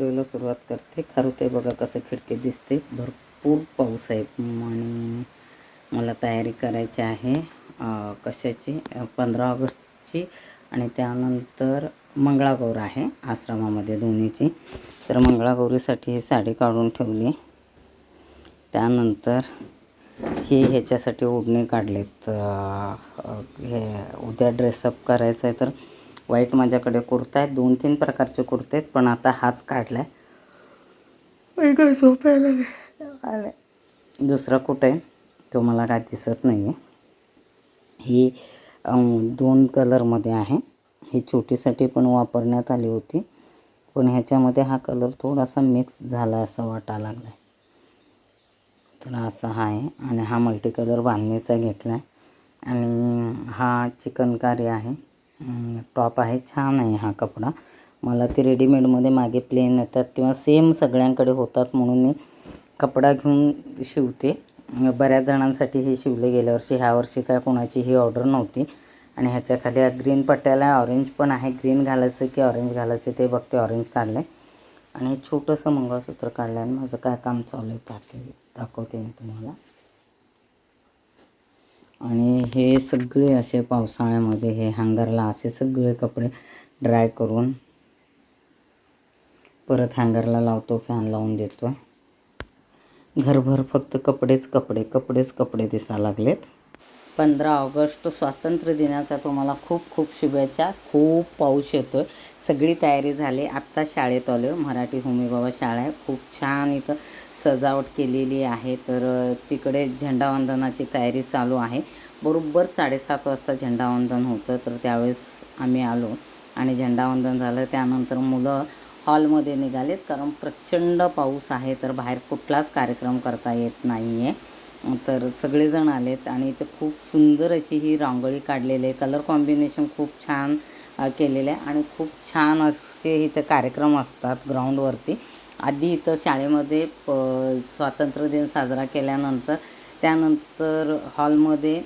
व्हिडिओला सुरुवात करते. खारुते बघा कसं खिडकी दिसते. भरपूर पाऊस आहे. आणि मला तयारी करायची आहे. कशाची? पंधरा ऑगस्टची आणि त्यानंतर मंगळागौर आहे आश्रमामध्ये दोन्हीची. तर मंगळागौरीसाठी ही साडी काढून ठेवली. त्यानंतर हे ह्याच्यासाठी ओढणे काढलेत. हे उद्या ड्रेसअप करायचं आहे तर व्हाईट माझ्याकडे कुर्ता आहेत दोन तीन प्रकारचे कुर्ते आहेत पण आता हाच काढला आहे झोपायला दुसरा कुठं आहे? तो मला काय दिसत नाही आहे ही दोन कलरमध्ये आहे. ही छोटीसाठी पण वापरण्यात आली होती. पण ह्याच्यामध्ये हा कलर थोडासा मिक्स झाला असं वाटायला लागला आहे तर असा हा आहे. आणि हा मल्टी कलर बांधणीचा घेतला आहे आणि हा चिकनकारी आहे. टॉप आहे. छान आहे हा कपडा. मला ते रेडीमेडमध्ये मागे प्लेन येतात किंवा सेम सगळ्यांकडे होतात म्हणून मी कपडा घेऊन शिवते. बऱ्याच जणांसाठी हे शिवले गेल्या वर्षी. ह्या वर्षी काय कोणाची ही ऑर्डर नव्हती. आणि ह्याच्या खाली ग्रीन पट्ट्याला ऑरेंज पण आहे. ग्रीन घालायचं की ऑरेंज घालायचं ते बघते. ऑरेंज काढलं आहे आणि छोटंसं मंगळसूत्र काढलं आहे आणि माझं काय काम चालू आहे पाहते. दाखवते मी तुम्हाला. आणि हे सगळे असे पावसाळ्यामध्ये हे हँगरला असे सगळे कपडे ड्राय करून परत हँगरला लावतो फॅन लावून देतो. घरभर फक्त कपडेच कपडे कपडेच कपडे दिसायला लागलेत. पंधरा ऑगस्ट स्वातंत्र्य दिनाचा तुम्हाला खूप खूप शुभेच्छा खूप पाऊस येतो आहे सगळी तयारी झाली. आत्ता शाळेत आलो मराठी होमी बाबा शाळा आहे. खूप छान इथं सजावट केलेली आहे. तर तिकडे झेंडावंदनाची तयारी चालू आहे. बरोबर साडेसात वाजता झेंडावंदन होतं. तर त्यावेळेस आम्ही आलो आणि झेंडावंदन झालं. त्यानंतर मुलं हॉलमध्ये निघालेत. कारण प्रचंड पाऊस आहे. तर बाहेर कुठलाच कार्यक्रम करता येत नाही आहे तर सगळेजण आलेत आणि इथे खूप सुंदर अशी ही रांगोळी काढलेली आहे. कलर कॉम्बिनेशन खूप छान केलेलं आहे आणि खूप छान असे इथं कार्यक्रम असतात ग्राउंडवरती. आधी इथं शाळेमध्ये प स्वातंत्र्य दिन साजरा केल्यानंतर त्यानंतर हॉलमध्ये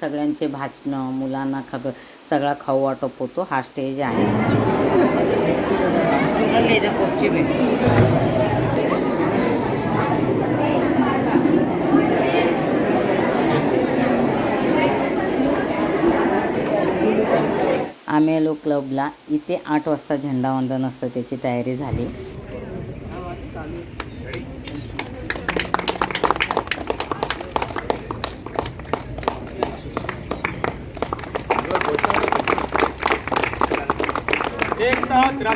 सगळ्यांचे भाषणं मुलांना खबर सगळा खाऊ वाटप होतो हा स्टेज आहे. आम्ही आलो क्लबला. इथे आठ वाजता झेंडावंदन असतं त्याची तयारी झाली.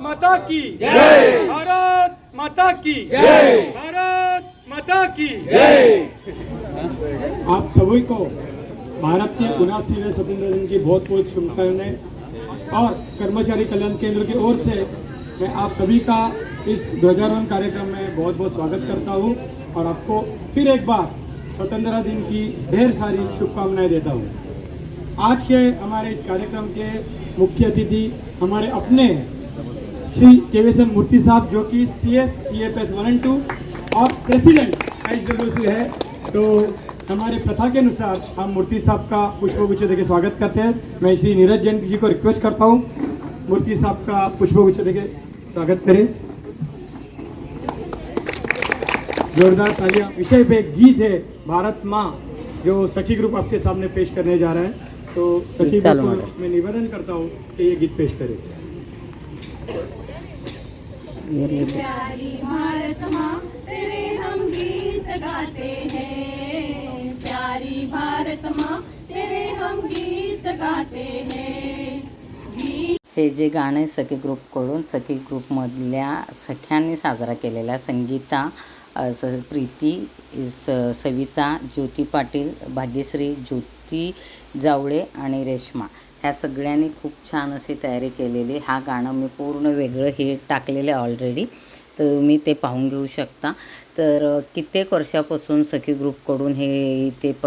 माता की जय। भारत माता की जय। भारत माता की जय। आप सभी को भारत के उनासीवें स्वतंत्र दिन की बहुत बहुत शुभकामनाएँ और कर्मचारी कल्याण केंद्र की ओर से मैं आप सभी का इस ध्वजारोहण कार्यक्रम में बहुत बहुत स्वागत करता हूँ और आपको फिर एक बार स्वतंत्रता दिन की ढेर सारी शुभकामनाएँ देता हूँ। आज के हमारे इस कार्यक्रम के मुख्य अतिथि हमारे अपने श्री केवेशन मूर्ति साहब जो कि C S T F S one and two और प्रेसिडेंट एच डब्ल्यू सी है। तो हमारे प्रथा के अनुसार हम मूर्ति साहब का पुष्पगुच्छ देके स्वागत करते हैं। मैं श्री नीरज जैन जी को रिक्वेस्ट करता हूँ मूर्ति साहब का पुष्पगुच्छ देके स्वागत करें। जोरदार तालियाँ। विषय पे एक गीत है भारत माँ जो सखी ग्रुप आपके सामने पेश करने जा रहा है। तो सखी ग्रुप. को मैं निवेदन करता हूँ कि ये गीत पेश करें। प्यारी भारत माँ तेरे हम गीत गाते हैं। प्यारी भारत माँ तेरे हम गीत गाते हैं। हे जे गाणं आहे सखी ग्रुपकडून सखी ग्रुपमधल्या सख्यांनी साजरा केलेला संगीता स प्रीती स सविता ज्योती पाटील भाग्यश्री ज्योती जावळे आणि रेश्मा. ह्या सगळ्यांनी खूप छान अशी तयारी केलेली. हा गाणं मी पूर्ण वेगळं हे टाकलेलं आहे ऑलरेडी तर तुम्ही ते पाहून घेऊ शकता. तर कित्येक वर्षापासून सखी ग्रुपकडून हे ते प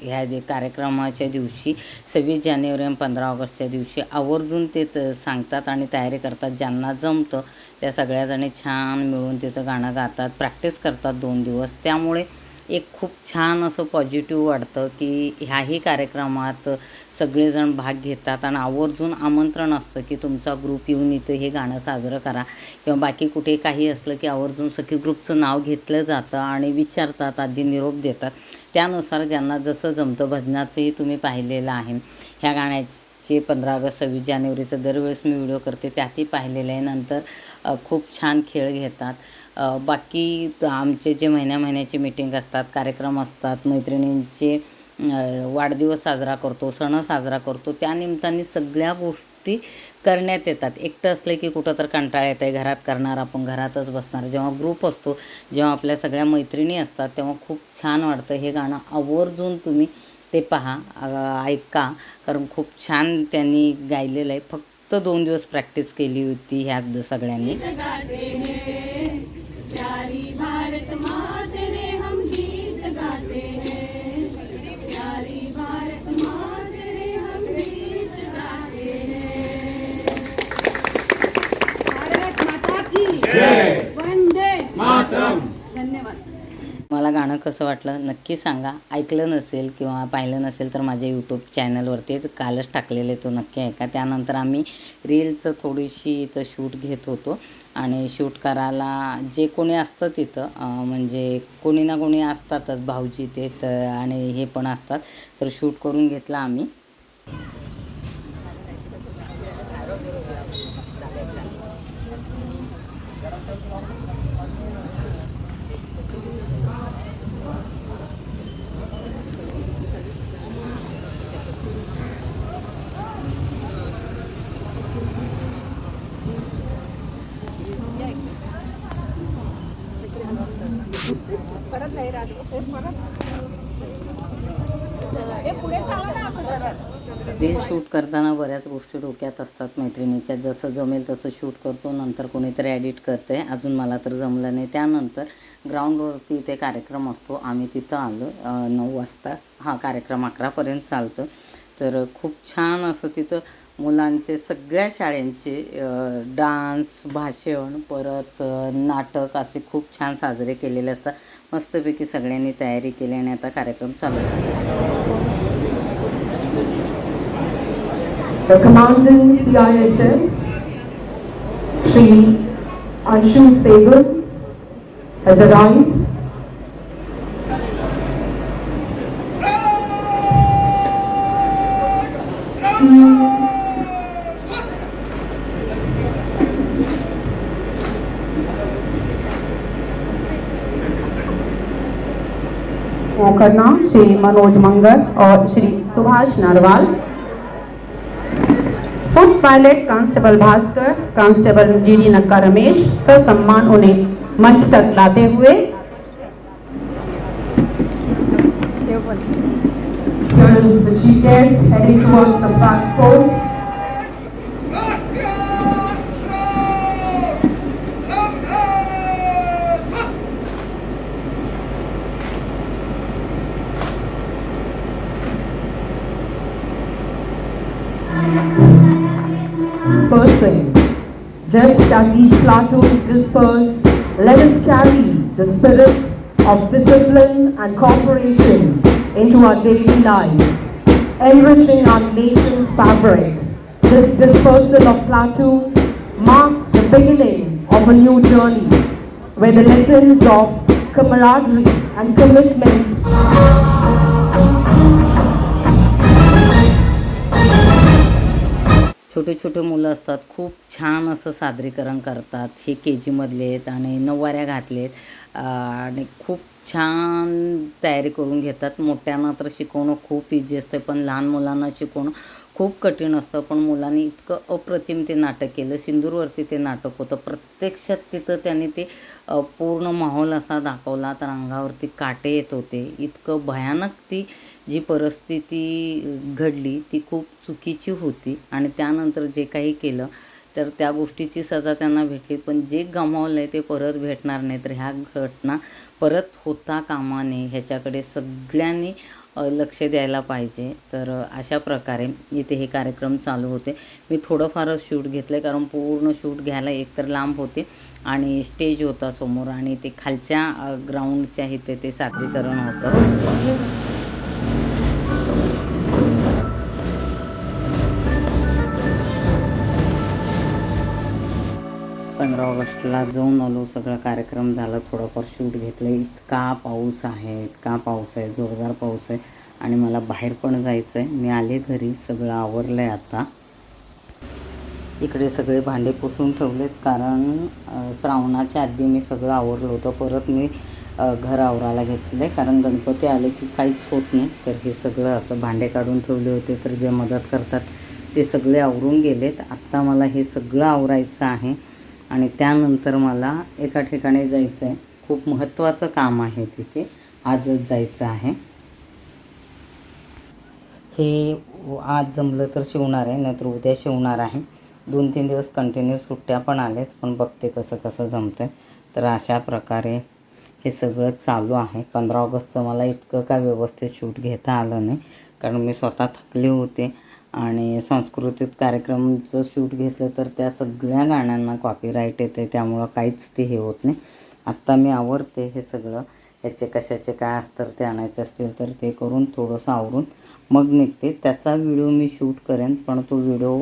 ह्या जे कार्यक्रमाच्या दिवशी सव्वीस जानेवारी आणि पंधरा ऑगस्टच्या दिवशी आवर्जून ते त सांगतात आणि तयारी करतात. ज्यांना जमतं त्या सगळ्याजणी छान मिळून तिथं गाणं गातात प्रॅक्टिस करतात दोन दिवस. त्यामुळे एक खूप छान असं पॉझिटिव्ह वाटतं की ह्याही कार्यक्रमात सगळेजण भाग घेतात आणि आवर्जून आमंत्रण असतं की तुमचा ग्रुप येऊन इथं हे गाणं साजरं करा. किंवा बाकी कुठे काही असलं की आवर्जून सखी ग्रुपचं नाव घेतलं जातं आणि विचारतात आधी निरोप देतात. त्यानुसार ज्यांना जसं जमतं भजनाचंही तुम्ही पाहिलेलं आहे. ह्या गाण्याचे पंधरा ऑगस्ट सव्वीस जानेवारीचं दरवेळेस मी व्हिडिओ करते त्यातही पाहिलेलं आहे. नंतर खूप छान खेळ घेतात. बाकी आमचे जे महिन्या महिन्याचे मीटिंग असतात कार्यक्रम असतात मैत्रिणींचे वाढदिवस साजरा करतो सण साजरा करतो त्यानिमित्ताने सगळ्या गोष्टी करण्यात येतात. एकटं असलं की कुठं तर कंटाळा येत आहे घरात करणार आपण घरातच बसणार. जेव्हा ग्रुप असतो जेव्हा आपल्या सगळ्या मैत्रिणी असतात तेव्हा खूप छान वाटतं. हे गाणं आवर्जून तुम्ही ते पहा ऐका कारण खूप छान त्यांनी गायलेलं आहे. फक्त दोन दिवस प्रॅक्टिस केली होती ह्या सगळ्यांनी. कसं वाटलं नक्की सांगा. ऐकलं नसेल किंवा पाहिलं नसेल तर माझ्या यूट्यूब चॅनलवरती कालच टाकलेले तो नक्की ऐका. त्यानंतर आम्ही रीलचं थोडीशी इथं शूट घेत होतो. आणि शूट करायला जे कोणी असतं तिथं म्हणजे कोणी ना कोणी असतातच भाऊजी ते तर आणि हे पण असतात. तर शूट करून घेतलं आम्ही. रील शूट करताना बऱ्याच गोष्टी डोक्यात असतात मैत्रिणीच्या. जसं जमेल तसं शूट करतो नंतर कोणीतरी ॲडिट करते अजून मला तर जमलं नाही. त्यानंतर ग्राउंडवरती इथे कार्यक्रम असतो. आम्ही तिथं आलो. नऊ वाजता हा कार्यक्रम अकरापर्यंत चालतो. तर खूप छान असं तिथं मुलांचे सगळ्या शाळेंचे डान्स भाषण परत नाटक असे खूप छान साजरे केलेले असतात. मस्तपैकी सगळ्यांनी तयारी केली आणि आता कार्यक्रम चालू झाला. the Commandant करना श्री मनोज मंगल और Shri Subhash Narwal foot pilot constable Bhaskar constable G D Nakka Ramesh का सम्मान उन्हें मंच तक लाते हुए Here is the guest heading towards the flag post. Just as each platoon disperse, let us carry the spirit of discipline and cooperation into our daily lives, enriching our nation's fabric. This dispersal of platoon marks the beginning of a new journey, where the lessons of camaraderie and commitment छोटे छोटे मुलं असतात. खूप छान असं सादरीकरण करतात. हे के जीमधले आहेत आणि नऊवाऱ्या घातलेत. आणि खूप छान तयारी करून घेतात. मोठ्यांना तर शिकवणं खूप इझी असते पण लहान मुलांना शिकवणं खूप कठीण असतं पण मुलांनी इतकं अप्रतिम ते नाटक केलं. सिंदूरवरती ते नाटक होतं. प्रत्यक्षात तिथं त्यांनी ते पूर्ण माहोल असा दाखवला. तर अंगावरती काटे येत होते. इतकं भयानक ती जी परिस्थिती घडली ती खूप चुकीची होती. आणि त्यानंतर जे काही केलं तर त्या गोष्टीची सजा त्यांना भेटली. पण जे गमावलं आहे ते परत भेटणार नाही तर ह्या घटना परत होता कामा नये ह्याच्याकडे सगळ्यांनी लक्ष द्यायला पाहिजे. तर अशा प्रकारे इथे हे कार्यक्रम चालू होते. मी थोडंफारच शूट घेतलं आहे कारण पूर्ण शूट घ्यायला एकतर लांब होते आणि स्टेज होता समोर आणि ते खालच्या ग्राउंडच्या इथे ते सादरीकरण होतं. पंधरा ऑगस्टला जाऊन आलो. सगळा कार्यक्रम झाला. थोडंफार शूट घेतलं. इतका पाऊस आहे. इतका पाऊस आहे. जोरदार पाऊस आहे. आणि मला बाहेर पण जायचं आहे मी आले घरी. सगळं आवरलं आहे आता. इकडे सगळे भांडे पुसून ठेवलेत. कारण श्रावणाच्या आधी मी सगळं आवरलं होतं. परत मी घर आवरायला घेतलं आहे कारण गणपती आले की काहीच होत नाही. तर हे सगळं असं भांडे काढून ठेवले होते. तर जे मदत करतात ते सगळे आवरून गेलेत. आत्ता मला हे सगळं आवरायचं आहे. आणि त्यानंतर मला एका ठिकाणी जायचं आहे खूप महत्त्वाचं काम आहे तिथे. आजच जायचं आहे. हे आज जमलं तर शिवणार आहे नाहीतर उद्या शिवणार आहे. दोन तीन दिवस कंटिन्यू सुट्ट्या पण आल्यात पण बघते कसं कसं जमतं तर अशा प्रकारे हे सगळं चालू आहे. पंधरा ऑगस्टचं मला इतकं काय व्यवस्थित शूट घेता आलं नाही कारण मी स्वतः थकले होते. आणि सांस्कृतिक कार्यक्रमचं शूट घेतलं तर त्या सगळ्या गाण्यांना कॉपीराईट येते त्यामुळं काहीच ते हे होत नाही. आत्ता मी आवडते हे सगळं. ह्याचे कशाचे काय असतं ते आणायचे असतील तर ते करून थोडंसं आवरून मग निघते. त्याचा व्हिडिओ मी शूट करेन पण तो व्हिडिओ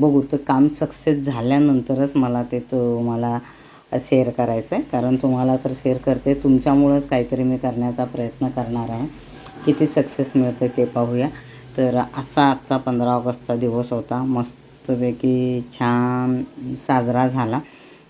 बघू तर काम सक्सेस झाल्यानंतरच मला ते तुम्हाला शेअर करायचं आहे कारण तुम्हाला तर शेअर करते तुमच्यामुळंच काहीतरी मी करण्याचा प्रयत्न करणार आहे. किती सक्सेस मिळतं ते पाहूया. तर असा आजचा पंधरा ऑगस्टचा दिवस होता. मस्तपैकी छान साजरा झाला.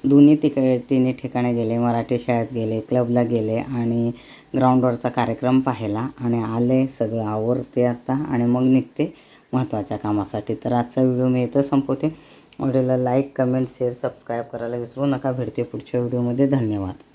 दोन्ही तिक तिन्ही ठिकाणी गेले. मराठी शाळेत गेले क्लबला गेले आणि ग्राउंडवरचा कार्यक्रम पाहिला आणि आले. सगळं आवरते आता आणि मग निघते महत्त्वाच्या कामासाठी. तर आजचा व्हिडिओ मी इथं संपवते. व्हिडिओला लाईक कमेंट शेअर सबस्क्राईब करायला विसरू नका. भेटते पुढच्या व्हिडिओमध्ये. धन्यवाद.